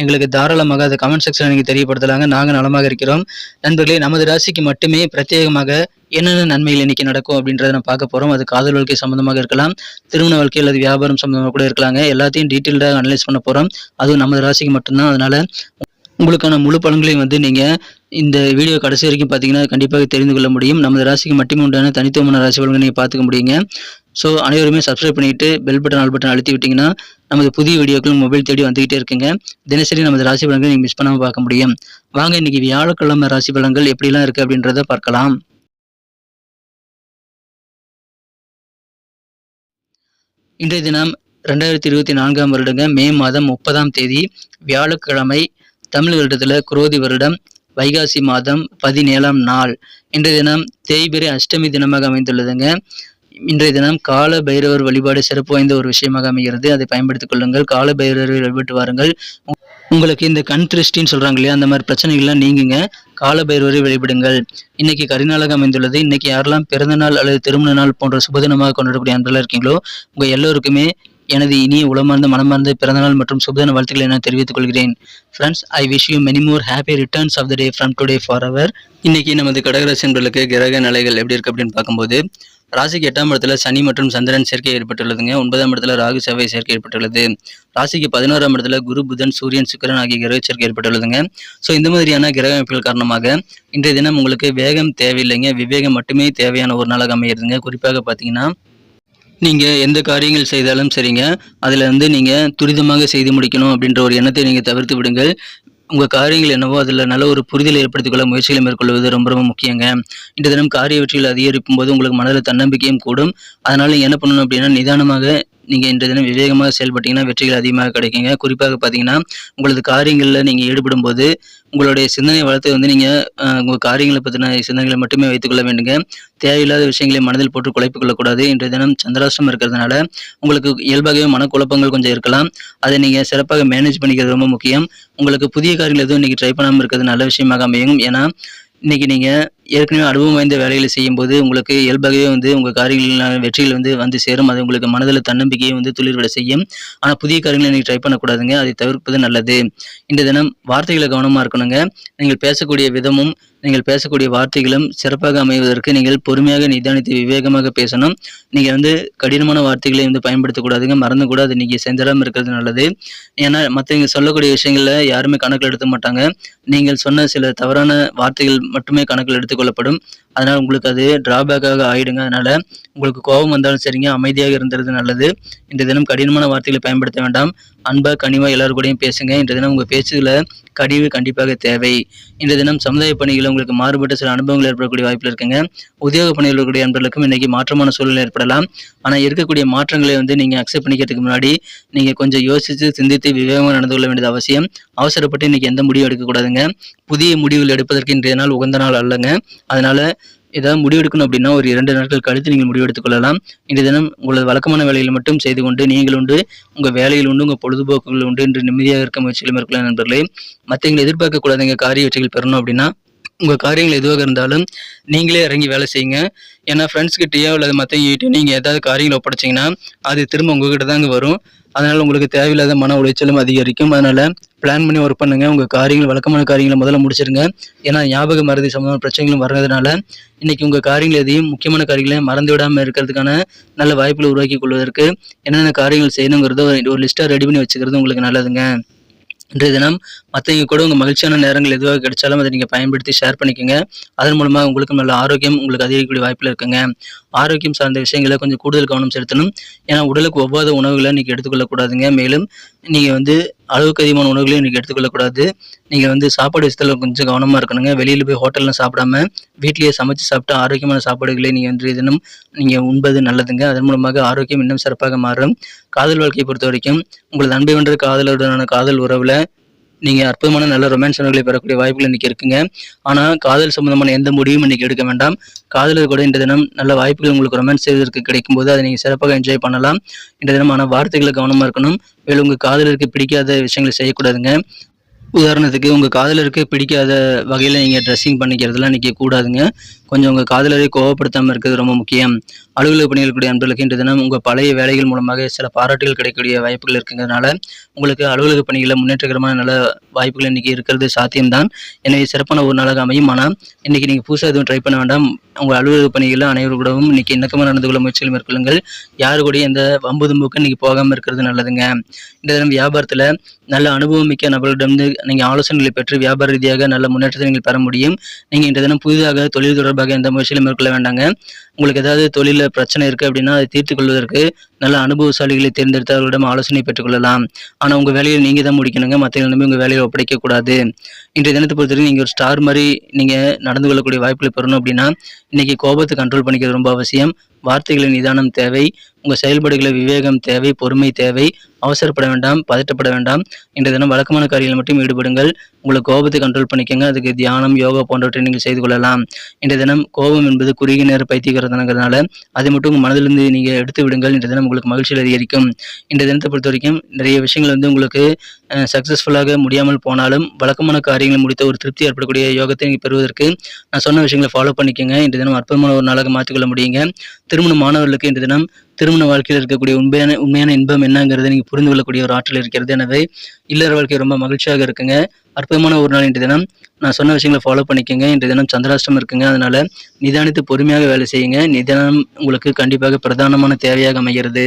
எங்களுக்கு தாராளமாக அதை கமெண்ட் செக்ஷனில் நீங்கள் தெரியப்படுத்தலாங்க. நாங்கள் நலமாக இருக்கிறோம். நண்பர்களே நமது ராசிக்கு மட்டுமே பிரத்யேகமாக என்னென்ன நன்மைகள் இன்னைக்கு நடக்கும் அப்படின்றத நான் பார்க்க போகிறோம் அது காதல் வாழ்க்கை சம்மந்தமாக இருக்கலாம் திருமண வாழ்க்கை அல்லது வியாபாரம் சம்மந்தமாக கூட இருக்கலாங்க. எல்லாத்தையும் டீட்டெயில்டாக அனலைஸ் பண்ண போகிறோம் அதுவும் நமது ராசிக்கு மட்டும்தான். அதனால் உங்களுக்கான முழு பலன்களையும் வந்து நீங்கள் இந்த வீடியோ கடைசி வரைக்கும் பார்த்தீங்கன்னா கண்டிப்பாக தெரிந்து கொள்ள முடியும். நமது ராசிக்கு மட்டுமே உண்டான தனித்துவமான ராசி பலன்களை நீங்கள் பார்த்துக்க முடியுங்க. ஸோ அனைவருமே சப்ஸ்கிரைப் பண்ணிட்டு பெல் பட்டன் ஆல் பட்டன் அழுத்தி விட்டிங்கன்னா நமது புதிய வீடியோக்கள் மொபைல் தேடி வந்துகிட்டே இருக்குங்க. தினசரி நமது ராசி பலன்களை நீங்கள் மிஸ் பண்ணாமல் பார்க்க முடியும். வாங்க இன்னைக்கு வியாழக்கிழமை ராசி பலன்கள் எப்படிலாம் இருக்குது அப்படின்றத பார்க்கலாம். இன்றைய தினம் ரெண்டாயிரத்தி இருபத்தி நான்காம் வருடங்க மே மாதம் முப்பதாம் தேதி வியாழக்கிழமை தமிழ் வருடத்தில் குரோதி வருடம் வைகாசி மாதம் பதினேழாம் நாள். இன்றைய தினம் தேய்பிரை அஷ்டமி தினமாக அமைந்துள்ளதுங்க. இன்றைய தினம் கால பைரவர் வழிபாடு சிறப்பு வாய்ந்த ஒரு விஷயமாக அமைகிறது. அதை பயன்படுத்திக் கொள்ளுங்கள். கால பைரவரை வழிபட்டு வாருங்கள். உங்களுக்கு இந்த கண் திருஷ்டின்னு சொல்றாங்க இல்லையா? அந்த மாதிரி பிரச்சனைகள்லாம் நீங்குங்க. கால பைரவரை வழிபடுங்கள். இன்னைக்கு கரிநாளாக அமைந்துள்ளது. இன்னைக்கு யாரெல்லாம் பிறந்த நாள் அல்லது திருமண நாள் போன்ற சுபதினமாக கொண்டாடக்கூடிய அன்பர்களாக இருக்கீங்களோ உங்க எல்லோருக்குமே எனது இனிய உளமார்ந்த மனமார்ந்த பிறந்தநாள் மற்றும் சுபதின வாழ்த்துக்களை நான் தெரிவித்துக் கொள்கிறேன். Friends I wish you many more happy returns of the day from today for our இன்னைக்கு நமது கடகராசி என்பர்களுக்கு கிரக நிலைகள் எப்படி இருக்கு அப்படின்னு பார்க்கும்போது ராசிக்கு எட்டாம் இடத்துல சனி மற்றும் சந்திரன் சேர்க்கை ஏற்பட்டுள்ளதுங்க. ஒன்பதாம் இடத்துல ராகு செவ்வாய் சேர்க்கை ஏற்பட்டுள்ளது. ராசிக்கு பதினோராம் இடத்துல குரு புதன் சூரியன் சுக்கரன் ஆகிய கிரக சேர்க்கை ஏற்பட்டுள்ளதுங்க. ஸோ இந்த மாதிரியான கிரக அமைப்புகள் காரணமாக இன்றைய தினம் உங்களுக்கு வேகம் தேவையில்லைங்க. விவேகம் மட்டுமே தேவையான ஒரு நாளாக அமையிறதுங்க. குறிப்பாக பார்த்தீங்கன்னா நீங்கள் எந்த காரியங்கள் செய்தாலும் சரிங்க. அதில் வந்து நீங்கள் துரிதமாக செய்து முடிக்கணும் அப்படின்ற ஒரு எண்ணத்தை நீங்கள் தவிர்த்து விடுங்கள். உங்கள் காரியங்கள் என்னவோ அதில் நல்ல ஒரு புரிதலை ஏற்படுத்திக் கொள்ள முயற்சிகளை மேற்கொள்வது ரொம்ப ரொம்ப முக்கியங்க. இந்த தினம் காரிய வெற்றிகள் அதிகரிக்கும் போது உங்களுக்கு மனதில் தன்னம்பிக்கையும் கூடும். அதனால் என்ன பண்ணணும் அப்படின்னா நிதானமாக நீங்கள் இன்றைய தினம் விவேகமாக செயல்பட்டீங்கன்னா வெற்றிகள் அதிகமாக கிடைக்குங்க. குறிப்பாக பார்த்தீங்கன்னா உங்களது காரியங்களில் நீங்கள் ஈடுபடும் போது உங்களுடைய சிந்தனை வளத்தை வந்து நீங்கள் உங்கள் காரியங்களை பற்றின சிந்தனைகளை மட்டுமே வைத்துக்கொள்ள வேண்டுங்க. தேவையில்லாத விஷயங்களை மனதில் போட்டு குழைப்பு கொள்ளக்கூடாது. இன்றைய தினம் சந்திராஷ்டம் இருக்கிறதுனால உங்களுக்கு இயல்பாகவே மனக்குழப்பங்கள் கொஞ்சம் இருக்கலாம். அதை நீங்கள் சிறப்பாக மேனேஜ் பண்ணிக்கிறது ரொம்ப முக்கியம். உங்களுக்கு புதிய காரியங்கள் எதுவும் இன்றைக்கி ட்ரை பண்ணாமல் இருக்கிறது நல்ல விஷயமாக அமையும். ஏன்னா இன்றைக்கி நீங்கள் ஏற்கனவே அனுபவம் வாய்ந்த வேலைகளை செய்யும்போது உங்களுக்கு இயல்பாகவே வந்து உங்கள் காரியங்களில் வெற்றிகள் வந்து வந்து சேரும். அது உங்களுக்கு மனதில் தன்னம்பிக்கையை வந்து துளிர்விட செய்யும். ஆனால் புதிய காரியங்களை நீங்கள் ட்ரை பண்ணக்கூடாதுங்க. அதை தவிர்ப்பது நல்லது. இந்த தினம் வார்த்தைகளை கவனமாக இருக்கணுங்க. நீங்கள் பேசக்கூடிய விதமும் நீங்கள் பேசக்கூடிய வார்த்தைகளும் சிறப்பாக அமைவதற்கு நீங்கள் பொறுமையாக நிதானித்து விவேகமாக பேசணும். நீங்கள் வந்து கடினமான வார்த்தைகளை வந்து பயன்படுத்தக்கூடாதுங்க. மறந்து கூட அது நீங்கள் செஞ்சிடாமல் இருக்கிறது நல்லது. ஏன்னா மற்றவங்க சொல்லக்கூடிய விஷயங்களில் யாருமே கணக்கில் எடுத்த மாட்டாங்க. நீங்கள் சொன்ன சில தவறான வார்த்தைகள் மட்டுமே கணக்கில் எடுத்து கொள்ளப்படும் அதனால் உங்களுக்கு அது டிராபேக்காக ஆகிடுங்க அதனால் உங்களுக்கு கோபம் வந்தாலும் சரிங்க அமைதியாக இருந்தது நல்லது. இந்த தினம் கடினமான வார்த்தைகளை பயன்படுத்த வேண்டாம். அன்பாக கனிவாக எல்லாரு கூடயும் பேசுங்க. இன்றைய தினம் உங்கள் பேச்சுகளை கடிவு கண்டிப்பாக தேவை. இன்றைய தினம் சமுதாய பணிகளில் உங்களுக்கு மாறுபட்ட சில அனுபவங்கள் ஏற்படக்கூடிய வாய்ப்பில் இருக்குங்க. உத்தியோக பணியில் இருக்கக்கூடிய அன்பர்களுக்கும் இன்றைக்கி மாற்றமான சூழ்நிலை ஏற்படலாம். ஆனால் இருக்கக்கூடிய மாற்றங்களை வந்து நீங்கள் அக்செப்ட் பண்ணிக்கிறதுக்கு முன்னாடி நீங்கள் கொஞ்சம் யோசித்து சிந்தித்து விவேகமாக நடந்து கொள்ள வேண்டியது அவசியம். அவசரப்பட்டு இன்றைக்கி எந்த முடிவும் எடுக்கக்கூடாதுங்க. புதிய முடிவுகள் எடுப்பதற்கு இன்றைய நாள் உகந்த நாள் அல்லங்க. அதனால் ஏதாவது முடிவெடுக்கணும் அப்படின்னா ஒரு இரண்டு நாட்கள் கழித்து நீங்கள் முடிவெடுத்துக் கொள்ளலாம். இன்றைய தினம் உங்களது வழக்கமான வேலையில் மட்டும் செய்து கொண்டு நீங்கள் உண்டு உங்கள் வேலையில் உண்டு உங்கள் பொழுதுபோக்குகள் உண்டு என்று நிம்மதியாக இருக்க முயற்சிகள் மேற்கொள்ள நண்பர்களே. மற்றவங்களை எதிர்பார்க்கக்கூடாதுங்க காரிய வெற்றிகள் பெறணும் அப்படின்னா உங்கள் காரியங்கள் எதுவாக இருந்தாலும் நீங்களே இறங்கி வேலை செய்யுங்க. ஏன்னா ஃப்ரெண்ட்ஸ் கிட்டேயோ அல்லது மற்றவங்க நீங்கள் ஏதாவது காரியங்களை ஒப்படைச்சிங்கன்னா அது திரும்ப உங்ககிட்ட தாங்க வரும். அதனால் உங்களுக்கு தேவையில்லாத மன உளைச்சலும் அதிகரிக்கும். அதனால் பிளான் பண்ணி ஒர்க் பண்ணுங்க. உங்கள் காரியங்கள் வழக்கமான காரியங்களை முதல்ல முடிச்சிருங்க. ஏன்னா ஞாபக மறதி சம்பந்தமான பிரச்சனைகளும் வர்றதுனால இன்னைக்கு உங்கள் காரியங்கள் எதையும் முக்கியமான காரியங்களை மறந்து விடாமல் இருக்கிறதுக்கான நல்ல வாய்ப்புகளை உருவாக்கி கொள்வதற்கு என்னென்ன காரியங்கள் செய்யணுங்கிறத ஒரு லிஸ்ட்டாக ரெடி பண்ணி வச்சுக்கிறது உங்களுக்கு நல்லதுங்க. இன்றைய தினம் மற்றவங்க கூட உங்கள் மகிழ்ச்சியான நேரங்கள் எதுவாக கிடைச்சாலும் அதை நீங்கள் பயன்படுத்தி ஷேர் பண்ணிக்கோங்க. அதன் மூலமாக உங்களுக்கு நல்ல ஆரோக்கியம் உங்களுக்கு அதிகரிக்கக்கூடிய வாய்ப்பில் இருக்குங்க. ஆரோக்கியம் சார்ந்த விஷயங்களை கொஞ்சம் கூடுதல் கவனம் செலுத்தணும். ஏன்னா உடலுக்கு ஒவ்வாத உணவுகளை இன்றைக்கி எடுத்துக்கொள்ளக்கூடாதுங்க. மேலும் நீங்கள் வந்து அளவுக்கு அதிகமான உணவுகளையும் இன்றைக்கி எடுத்துக்கொள்ளக்கூடாது. நீங்கள் வந்து சாப்பாடு விஷயத்தில் கொஞ்சம் கவனமாக இருக்கணுங்க. வெளியில் போய் ஹோட்டலில் சாப்பிடாம வீட்லேயே சமைச்சு சாப்பிட்டு ஆரோக்கியமான சாப்பாடுகளை நீங்கள் இன்றைய தினம் நீங்கள் உண்பது நல்லதுங்க. அதன் மூலமாக ஆரோக்கியம் இன்னும் சிறப்பாக மாறும். காதல் வாழ்க்கையை பொறுத்த வரைக்கும் உங்களது அன்பை வென்ற காதலுடனான காதல் உறவில் நீங்கள் அற்புதமான நல்ல ரொமான்ஸ் உணர்வுகளை பெறக்கூடிய வாய்ப்புகள் இன்றைக்கி இருக்குங்க. ஆனால் காதல் சம்பந்தமான எந்த முடிவும் இன்றைக்கி எடுக்க வேண்டாம். காதலர் கூட இன்றைய தினம் நல்ல வாய்ப்புகள் உங்களுக்கு ரொமான்ஸ் செய்வதற்கு கிடைக்கும் போது அதை நீங்கள் சிறப்பாக என்ஜாய் பண்ணலாம். இன்றைய தினம் ஆனால் வார்த்தைகளை கவனமாக இருக்கணும். மேலும் உங்கள் காதலருக்கு பிடிக்காத விஷயங்களை செய்யக்கூடாதுங்க. உதாரணத்துக்கு உங்கள் காதலருக்கு பிடிக்காத வகையில் நீங்கள் ட்ரெஸ்ஸிங் பண்ணிக்கிறதுலாம் இன்றைக்கி கூடாதுங்க. கொஞ்சம் உங்கள் காதலரை கோவப்படுத்தாமல் இருக்கிறது ரொம்ப முக்கியம். அலுவலக பணிகள் கூடிய அன்பர்களுக்கு இன்று தினம் உங்கள் பழைய வேலைகள் மூலமாக சில பாராட்டுகள் கிடைக்கக்கூடிய வாய்ப்புகள் இருக்குங்கிறதுனால உங்களுக்கு அலுவலக பணிகளில் முன்னேற்றகரமான நல்ல வாய்ப்புகள் இன்றைக்கி இருக்கிறது சாத்தியம்தான். எனவே சிறப்பான ஒரு நாளாக அமையும். ஆனால் இன்றைக்கி நீங்கள் புதுசாக எதுவும் ட்ரை பண்ண வேண்டாம். உங்கள் அலுவலக பணிகளில் அனைவருக்கூடவும் இன்றைக்கி இணக்கமாக நடந்து கொள்ள முயற்சிகள் மேற்கொள்ளுங்கள். யாரு கூட எந்த வம்பு தும்புக்கு இன்றைக்கி போகாமல் இருக்கிறது நல்லதுங்க. இந்த தினம் வியாபாரத்தில் நல்ல அனுபவம் மிக்க நபர்களிடம் நீங்கள் ஆலோசனைகளை பெற்று வியாபார ரீதியாக நல்ல முன்னேற்றத்தை நீங்கள் பெற முடியும். நீங்கள் இந்த தினம் புதிதாக தொழில் தொடர்பாக எந்த முயற்சியிலும் மேற்கொள்ள வேண்டாங்க. உங்களுக்கு ஏதாவது தொழிலில் பிரச்சனை இருக்குது அப்படின்னா அதை தீர்த்து கொள்வதற்கு நல்ல அனுபவசாலிகளை தேர்ந்தெடுத்து அவர்களிடம் ஆலோசனை பெற்றுக்கொள்ளலாம் ஆனால் உங்கள் வேலையை நீங்கள் தான் முடிக்கணுங்க. மற்றவங்க நம்பி உங்கள் வேலையை ஒப்படைக்கக்கூடாது. இன்றைய தினத்தை பொறுத்தவரைக்கும் நீங்கள் ஒரு ஸ்டார் மாதிரி நீங்கள் நடந்து கொள்ளக்கூடிய வாய்ப்புகளை பெறணும் அப்படின்னா இன்றைக்கி கோபத்தை கண்ட்ரோல் பண்ணிக்கிறது ரொம்ப அவசியம். வார்த்தைகளின் நிதானம் தேவை உங்கள் செயல்பாடுகளை விவேகம் தேவை பொறுமை தேவை அவசரப்பட வேண்டாம் பதட்டப்பட வேண்டாம். இன்றைய தினம் வழக்கமான காரியங்கள் மட்டும் ஈடுபடுங்கள். உங்களை கோபத்தை கண்ட்ரோல் பண்ணிக்கோங்க. அதுக்கு தியானம் யோகா போன்றவற்றை நீங்கள் செய்து கொள்ளலாம். இன்றைய தினம் கோபம் என்பது குறுகிய நேர பைத்தியக்கிறதுனால அதை மட்டும் உங்கள் மனதிலிருந்து நீங்கள் எடுத்து விடுங்கள். இன்றைய தினம் உங்களுக்கு மகிழ்ச்சியில் அதிகரிக்கும். இன்றைய தினத்தை பொறுத்த வரைக்கும் நிறைய விஷயங்கள் வந்து உங்களுக்கு சக்ஸஸ்ஃபுல்லாக முடியாமல் போனாலும் வழக்கமான காரியங்களை முடித்த ஒரு திருப்தி ஏற்படக்கூடிய யோகத்தை நீங்கள் பெறுவதற்கு நான் சொன்ன விஷயங்களை ஃபாலோ பண்ணிக்கோங்க. இன்றைய தினம் அற்புதமான ஒரு நாளாக மாற்றிக்கொள்ள முடியுங்க. திருமணமானவர்களுக்கு மாணவர்களுக்கு தினம் திருமண வாழ்க்கையில் இருக்கக்கூடிய உண்மையான உண்மையான இன்பம் என்னங்கிறத நீங்கள் புரிந்து கொள்ளக்கூடிய ஒரு ஆற்றல் இருக்கிறது. எனவே இல்லற வாழ்க்கை ரொம்ப மகிழ்ச்சியாக இருக்குங்க. அற்புதமான ஒரு நாள் இன்று தினம். நான் சொன்ன விஷயங்களை ஃபாலோ பண்ணிக்கோங்க. இன்று தினம் சந்திராஷ்டம் இருக்குங்க. அதனால நிதானித்து பொறுமையாக வேலை செய்யுங்க. நிதானம் உங்களுக்கு கண்டிப்பாக பிரதானமான தேவையாக அமைகிறது.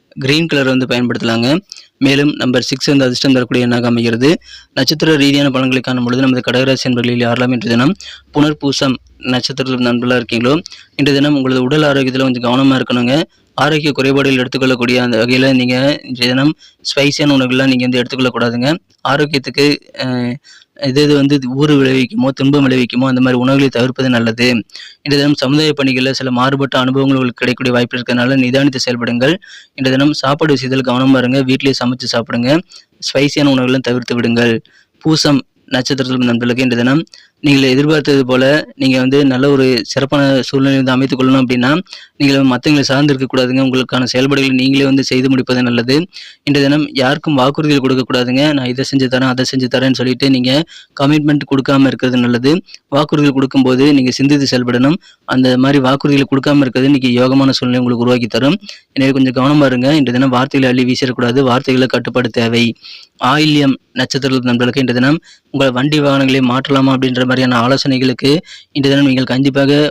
கிரீன் கலர் வந்து பயன்படுத்தலாங்க. மேலும் நம்பர் சிக்ஸ் வந்து அதிர்ஷ்டம் தரக்கூடிய எண்ணாக அமைகிறது. நட்சத்திர ரீதியான பலன்களை காணும் பொழுது நமது கடகராசி என்பர்களில் யாரெல்லாம் இன்று தினம் புனர்பூசம் நட்சத்திரத்தில் நண்பர்களாக இருக்கீங்களோ இன்று தினம் உங்களது உடல் ஆரோக்கியத்தில் கொஞ்சம் கவனமாக இருக்கணுங்க. ஆரோக்கிய குறைபாடுகள் எடுத்துக்கொள்ளக்கூடிய அந்த வகையில் நீங்கள் தினம் ஸ்பைசியான உணவுகள்லாம் நீங்கள் வந்து எடுத்துக்கொள்ளக்கூடாதுங்க. ஆரோக்கியத்துக்கு எது எது வந்து ஊறு விளைவிக்குமோ துன்பம் விளைவிக்குமோ அந்த மாதிரி உணவுகளை தவிர்ப்பது நல்லது. இன்றைய தினம் சமுதாய பணிகளில் சில மாறுபட்ட அனுபவங்கள் உங்களுக்கு கிடைக்கக்கூடிய வாய்ப்பு இருக்கிறதுனால நிதானித்து செயல்படுங்கள். இன்றைய தினம் சாப்பாடு விஷயத்தில் கவனமாக இருங்க. வீட்டிலேயே சமைச்சு சாப்பிடுங்க. ஸ்பைசியான உணவுகளும் தவிர்த்து விடுங்கள். பூசம் நட்சத்திரத்தில் நண்பர்களுக்கு இன்றைய தினம் நீங்கள் எதிர்பார்த்தது போல நீங்கள் வந்து நல்ல ஒரு சிறப்பான சூழ்நிலை வந்து அமைத்துக் கொள்ளணும் அப்படின்னா நீங்கள் மற்றவங்களை சார்ந்து இருக்கக்கூடாதுங்க உங்களுக்கான செயல்பாடுகளை நீங்களே வந்து செய்து முடிப்பது நல்லது. இன்றைய தினம் யாருக்கும் வாக்குறுதிகள் கொடுக்கக்கூடாதுங்க நான் இதை செஞ்சு தரேன் அதை செஞ்சு தரேன்னு சொல்லிட்டு நீங்கள் கமிட்மெண்ட் கொடுக்காம இருக்கிறது நல்லது. வாக்குறுதிகள் கொடுக்கும்போது நீங்கள் சிந்தித்து செயல்படணும். அந்த மாதிரி வாக்குறுதிகளை கொடுக்காம இருக்கிறது இன்றைக்கி யோகமான சூழ்நிலை உங்களுக்கு உருவாக்கி தரும். எனவே கொஞ்சம் கவனமா இருங்க. இன்றைய தினம் வார்த்தைகளை அள்ளி வீசிடக்கூடாது வார்த்தைகளை கட்டுப்பாடு தேவை. ஆயில்யம் நட்சத்திரத்தில் நண்பர்களுக்கு இன்றைய தினம் உங்கள் வண்டி வாகனங்களை மாற்றலாமா அப்படின்ற மாதிரியான ஆலோசனைகளுக்கு இன்று தினம் நீங்கள் கண்டிப்பாக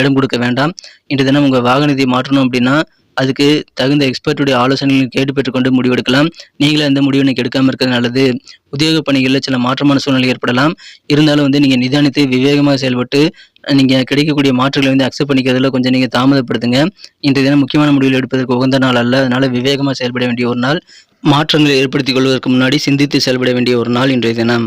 இடம் கொடுக்க வேண்டாம். இன்று தினம் உங்கள் வாகனத்தை மாற்றணும் அப்படின்னா அதுக்கு தகுந்த எக்ஸ்பர்ட்டுடைய ஆலோசனைகளை கேட்டு பெற்றுக்கொண்டு முடிவெடுக்கலாம். நீங்களே அந்த முடிவு எனக்கு எடுக்காமல் இருக்கிறது நல்லது. உத்தியோக பணிகளில் சில மாற்றமான சூழ்நிலை ஏற்படலாம். இருந்தாலும் வந்து நீங்கள் நிதானித்து விவேகமாக செயல்பட்டு நீங்கள் கிடைக்கக்கூடிய மாற்றங்களை வந்து அக்செப்ட் பண்ணிக்கிறதுல கொஞ்சம் நீங்கள் தாமதப்படுத்துங்க. இன்றைய தினம் முக்கியமான முடிவுகள் எடுப்பதற்கு உகந்த நாள் அல்ல. அதனால் விவேகமாக செயல்பட வேண்டிய ஒரு நாள். மாற்றங்களை ஏற்படுத்திக் கொள்வதற்கு முன்னாடி சிந்தித்து செயல்பட வேண்டிய ஒரு நாள் இன்றைய தினம்.